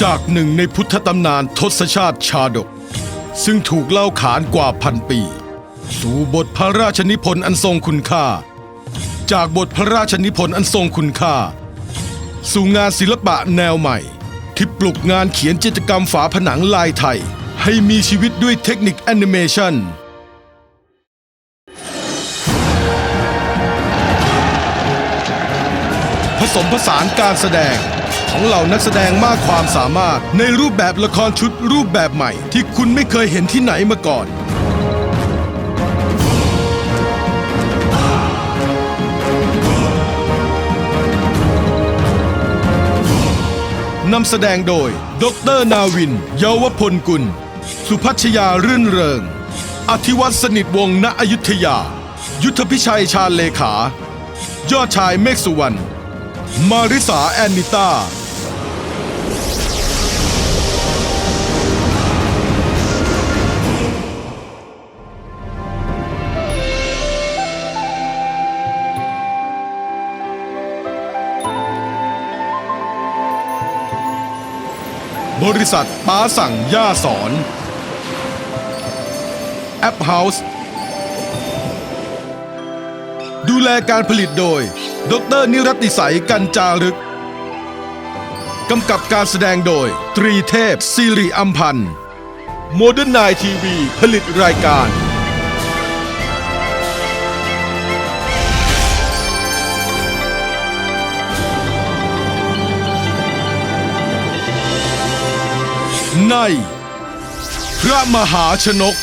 จากหนึ่งในพุทธตำนานทศชาติชาดก ซึ่งถูกเล่าขานกว่าพันปี สู่บทพระราชนิพนธ์อันทรงคุณค่า จากบทพระราชนิพนธ์อันทรงคุณค่า สู่งานศิลปะแนวใหม่ ที่ปลุกงานเขียนจิตรกรรมฝาผนังลายไทย ให้มีชีวิตด้วยเทคนิคแอนิเมชันผสมผสานการแสดง ของเหล่านักแสดงมากความสามารถ ในรูปแบบละครชุดรูปแบบใหม่ ที่คุณไม่เคยเห็นที่ไหนมาก่อน นำแสดงโดย ดรนาวิน เยาวพลกุล สุพัชยารื่นเริง อธิวัตรสนิทวงศ์ณอยุธยา ยุทธพิชัยชาญเลขา ยอดชายเมฆสุวรรณมาริสาแอนนิต้า บริษัทป้าสั่งย่าสอนแอปเฮาส์ดูแลการผลิตโดย ดรนิรัติสัยกัญจารึก กำกับการแสดงโดย ตรีเทพสิริอัมพันธ์โมเดิร์นไนทีวีผลิตรายการ ใน พระมหาชนก